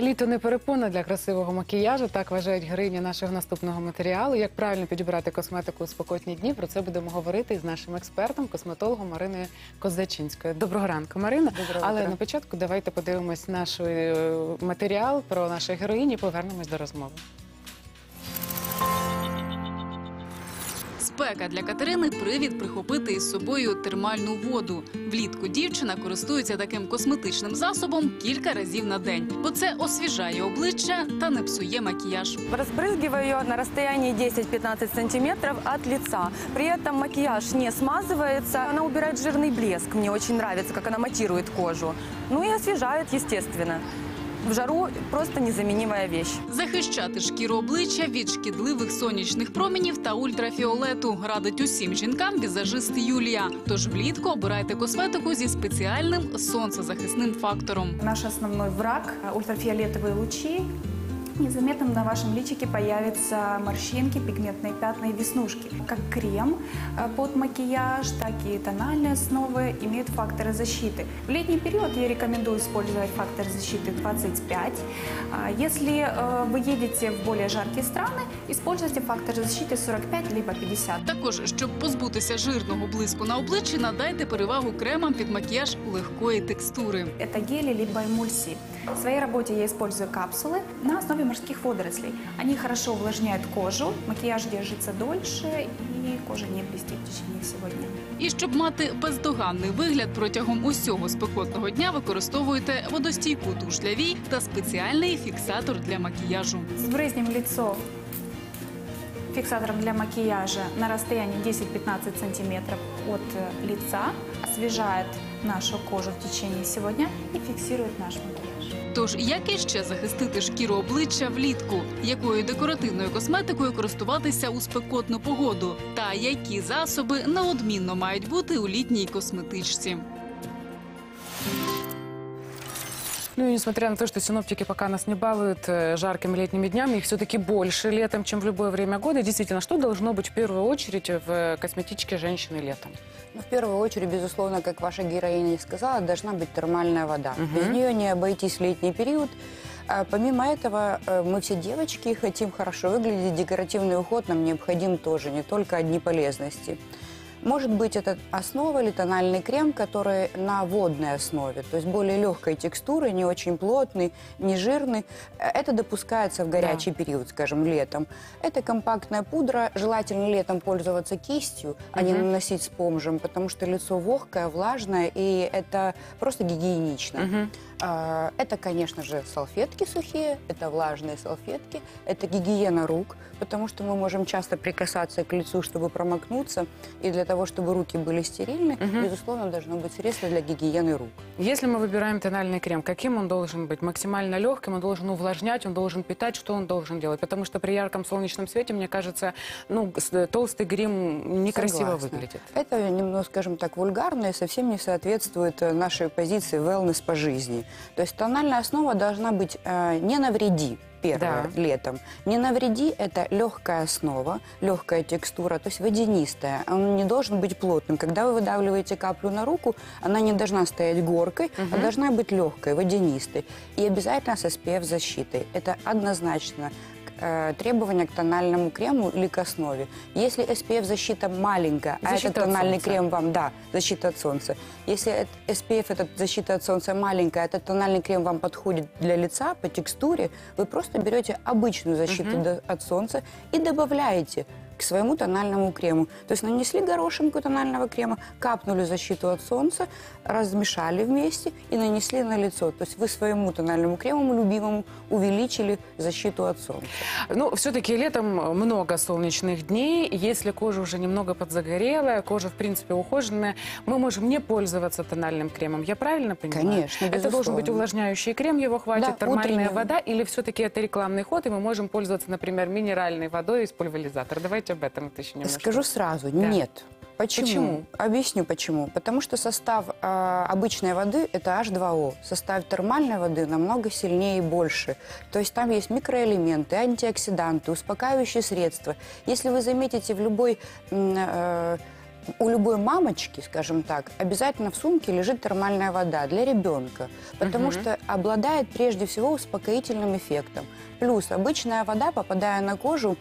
Літо не перепона для красивого макіяжу. Так вважають героїні нашого наступного матеріалу. Як правильно підібрати косметику у спокотні дні? Про це будемо говорити з нашим експертом, косметологом Мариною Козачинською. Доброго ранку, Марина. Доброго Але утра. на початку давайте подивимось наш е, матеріал про наші героїні. і повернемось до розмови. Спека для Катерини привід прихопити із собою термальну воду. Влітку дівчина користується таким косметичним засобом кілька разів на день, бо це освіжає обличчя та не псує макіяж. Разбрызгиваю ее на расстоянии 10-15 сантиметров от лица. При этом макияж не смазывается. Она убирает жирный блеск. Мне очень нравится, как она матирует кожу. Ну и освежает, естественно. В жару просто незамінімая вещь. Захищати шкіру обличчя від шкідливих сонячних промінів та ультрафіолету радить усім жінкам візажист Юлія. Тож влітку обирайте косметику зі спеціальним сонцезахисним фактором. Наш основний враг – ультрафіолетові лучи. Незаметно на вашем личике появятся морщинки, пигментные пятна и веснушки. Как крем э, под макияж, так и тональные основы имеют факторы защиты. В летний период я рекомендую использовать фактор защиты 25. А Если э, вы едете в более жаркие страны, используйте фактор защиты 45 либо 50. Також, щоб позбутися жирного блиску на обличчі, надайте перевагу кремам під макіяж легкої текстури. Это гели либо эмульсии. В своей работе я использую капсулы на основе морских водорослей. Они хорошо увлажняют кожу, макияж держится дольше и кожа не блестит в течение всего дня. І щоб мати бездоганний вигляд протягом усього спекотного дня, використовуйте водостійку туш для вій та спеціальний фіксатор для макіяжу. Сбрызнем лицо фиксатором для макияжа на расстоянии 10-15 сантиметров от э, лица, освежает нашу кожу в течение всего дня и фиксирует наш макияж. Тож як іще захистити шкіру обличчя влітку, якою декоративною косметикою користуватися у спекотну погоду, та які засоби неодмінно мають бути у літній косметичці. Ну и несмотря на то, что синоптики пока нас не балуют э, жаркими летними днями, их все-таки больше летом, чем в любое время года. Действительно, что должно быть в первую очередь в косметичке женщины летом? Ну, в первую очередь, безусловно, как ваша героиня сказала, должна быть термальная вода. Мгм. Без нее не обойтись в летний период. А помимо этого, э, мы все девочки хотим хорошо выглядеть. Декоративный уход нам необходим тоже, не только одни полезности. Может быть, это основа или тональный крем, который на водной основе, то есть более легкой текстуры, не очень плотный, не жирный. Это допускается в горячий период, скажем, летом. Это компактная пудра. Желательно летом пользоваться кистью, а не наносить спонжем, потому что лицо вогкое, влажное, и это просто гигиенично. Мгм. А, Это, конечно же, салфетки сухие, это влажные салфетки, это гигиена рук, потому что мы можем часто прикасаться к лицу, чтобы промокнуться, и для того, чтобы руки были стерильны, Мгм. безусловно, должно быть средство для гигиены рук. Если мы выбираем тональный крем, каким он должен быть? Максимально легким, он должен увлажнять, он должен питать, что он должен делать? Потому что при ярком солнечном свете, мне кажется, ну, с- толстый грим некрасиво Согласна. выглядит. Это немного, скажем так, вульгарно и совсем не соответствует э, нашей позиции wellness по жизни. То есть тональная основа должна быть э, не навреди первое летом. Не навреди – это легкая основа, легкая текстура, то есть водянистая. Он не должен быть плотным. Когда вы выдавливаете каплю на руку, она не должна стоять горкой, а Мгм. должна быть легкой, водянистой. И обязательно с SPF-защитой. Это однозначно э, требования к тональному крему или к основе. Если SPF-защита маленькая, а Защита этот от тональный солнца. крем вам, да, защита от солнца. Если SPF, этот защита от солнца маленькая, этот тональный крем вам подходит для лица по текстуре, вы просто берете обычную защиту до- от солнца и добавляете к своему тональному крему. То есть нанесли горошинку тонального крема, капнули защиту от солнца, размешали вместе и нанесли на лицо. То есть вы своему тональному крему любимому увеличили защиту от солнца. Ну, все-таки летом много солнечных дней. Если кожа уже немного подзагорелая, кожа, в принципе, ухоженная, мы можем не пользоваться тональным кремом. Я правильно понимаю? Конечно, Это должен безусловно. быть увлажняющий крем, его хватит, Да, термальная утренний. вода, или все-таки это рекламный ход, и мы можем пользоваться, например, минеральной водой из пульверизатора. Давайте об этом вот еще немножко. Скажу сразу, Да. нет. Почему? Почему? Объясню почему. Потому что состав э, обычной воды это H2O. Состав термальной воды намного сильнее и больше. То есть там есть микроэлементы, антиоксиданты, успокаивающие средства. Если вы заметите в любой э, у любой мамочки, скажем так, обязательно в сумке лежит термальная вода для ребенка, потому Мгм. что обладает прежде всего успокоительным эффектом. Плюс обычная вода, попадая на кожу,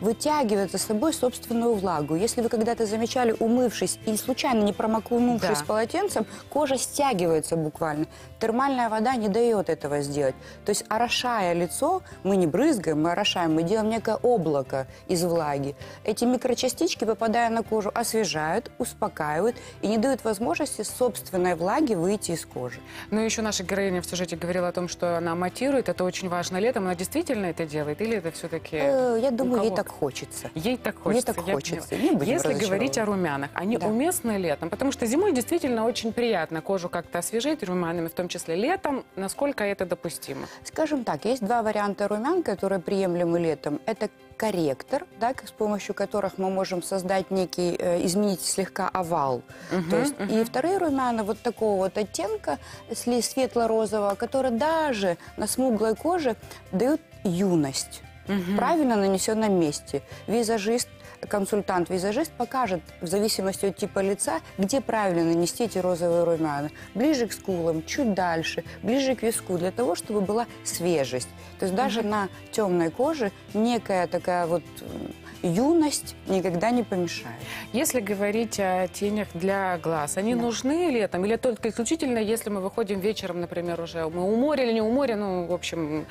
вытягивает за собой собственную влагу. Если вы когда-то замечали, умывшись и случайно не промокнувшись Да. полотенцем, кожа стягивается буквально. Термальная вода не дает этого сделать. То есть, орошая лицо, мы не брызгаем, мы орошаем, мы делаем некое облако из влаги. Эти микрочастички, попадая на кожу, освежают, успокаивают и не дают возможности собственной влаги выйти из кожи. Ну, еще наша героиня в сюжете говорила о том, что она матирует. Это очень важно летом. Она действительно это делает? Или это все-таки... Э, Я думаю, ей так хочется. Ей так Мне хочется. так я хочется. поняла. Не Если говорить о румянах, они Да. уместны летом? Потому что зимой действительно очень приятно кожу как-то освежить румянами, в том числе летом. Насколько это допустимо? Скажем так, есть два варианта румян, которые приемлемы летом. Это корректор, да, с помощью которых мы можем создать некий, э, изменить слегка овал. То есть, И вторые румяна вот такого вот оттенка, светло-розового, которые даже на смуглой коже дают юность. В правильно нанесенном месте. Визажист, консультант-визажист покажет, в зависимости от типа лица, где правильно нанести эти розовые румяна. Ближе к скулам, чуть дальше, ближе к виску, для того, чтобы была свежесть. То есть даже на темной коже некая такая вот юность никогда не помешает. Если говорить о тенях для глаз, они Да. нужны летом или только исключительно, если мы выходим вечером, например, уже мы у моря или не у моря, ну, в общем,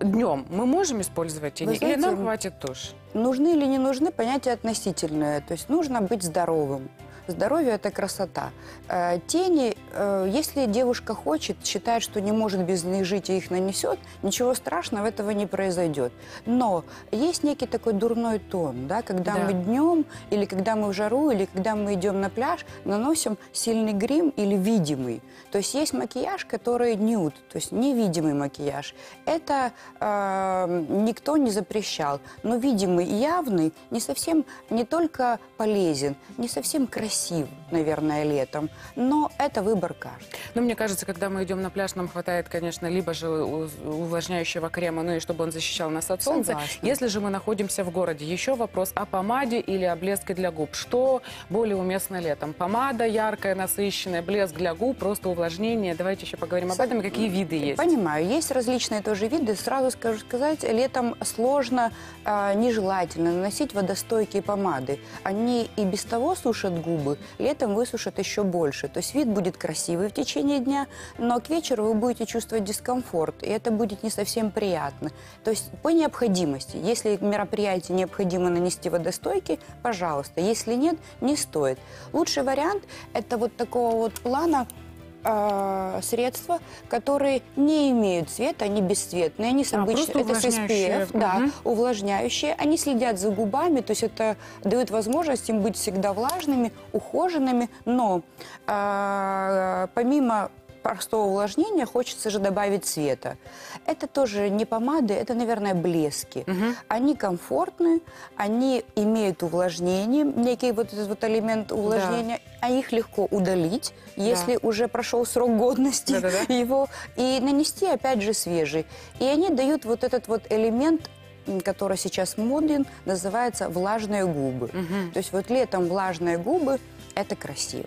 днем, мы можем использовать тени Вы или знаете, нам хватит тушь? Нужны или не нужны, понятие относительное. То есть нужно быть здоровым. Здоровье – это красота. Э, Тени, э, если девушка хочет, считает, что не может без них жить и их нанесет, ничего страшного этого не произойдет. Но есть некий такой дурной тон, да, когда Да. мы днем, или когда мы в жару, или когда мы идем на пляж, наносим сильный грим или видимый. То есть есть макияж, который нюд, то есть невидимый макияж. Это э, никто не запрещал. Но видимый и явный не совсем, не только полезен, не совсем красив, наверное, летом, но это выбор каждого. Ну, мне кажется, когда мы идем на пляж, нам хватает, конечно, либо же увлажняющего крема, ну и чтобы он защищал нас от солнца. Согласна. Если же мы находимся в городе, еще вопрос о помаде или о блеске для губ. Что более уместно летом? Помада яркая, насыщенная, блеск для губ, просто увлажнение. Давайте еще поговорим об этом какие виды есть. Понимаю, есть различные тоже виды. Сразу скажу сказать, летом сложно, а, нежелательно наносить водостойкие помады. Они и без того сушат губы, летом высушат еще больше. То есть вид будет красивый в течение дня, но к вечеру вы будете чувствовать дискомфорт, и это будет не совсем приятно. То есть по необходимости. Если мероприятие необходимо нанести водостойкий, пожалуйста. Если нет, не стоит. Лучший вариант – это вот такого вот плана э, средства, которые не имеют цвета, они бесцветные, они с А, это с. SPF, да, Мгм. увлажняющие. Они следят за губами, то есть это дает возможность им быть всегда влажными, ухоженными, но э, помимо простого увлажнения хочется же добавить цвета. Это тоже не помады, это, наверное, блески. Они комфортны, они имеют увлажнение, некий вот этот вот элемент увлажнения, а их легко удалить, если уже прошел срок годности Да-да-да. его, и нанести опять же свежий. И они дают вот этот вот элемент который сейчас моден, называется влажные губы. То есть вот летом влажные губы – это красиво.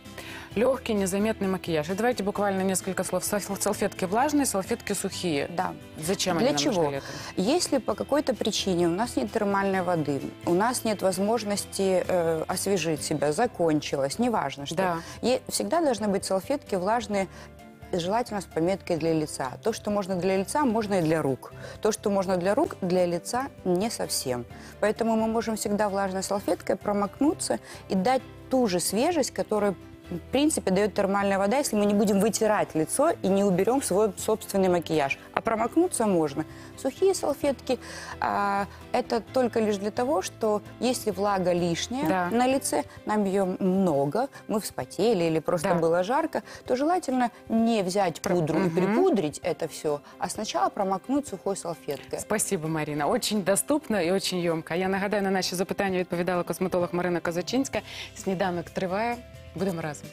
Легкий, незаметный макияж. И давайте буквально несколько слов. Сал- Салфетки влажные, салфетки сухие. Да. Зачем Для они нам чего? нужны летом? Если по какой-то причине у нас нет термальной воды, у нас нет возможности э, освежить себя, закончилось, неважно что, Да. е- всегда должны быть салфетки влажные, желательно с пометкой для лица. То, что можно для лица, можно и для рук. То, что можно для рук, для лица не совсем. Поэтому мы можем всегда влажной салфеткой промокнуться и дать ту же свежесть, которая в принципе, дает термальная вода, если мы не будем вытирать лицо и не уберем свой собственный макияж. А промокнуться можно. Сухие салфетки а, это только лишь для того, что если влага лишняя Да. на лице, нам ее много, мы вспотели или просто Да. было жарко, то желательно не взять пудру и припудрить это все, а сначала промокнуть сухой салфеткой. Спасибо, Марина. Очень доступно і очень ємко. Я нагадаю, на наші запитання відповідала косметолог Марина Козачинська. Сніданок триває. Будемо разом.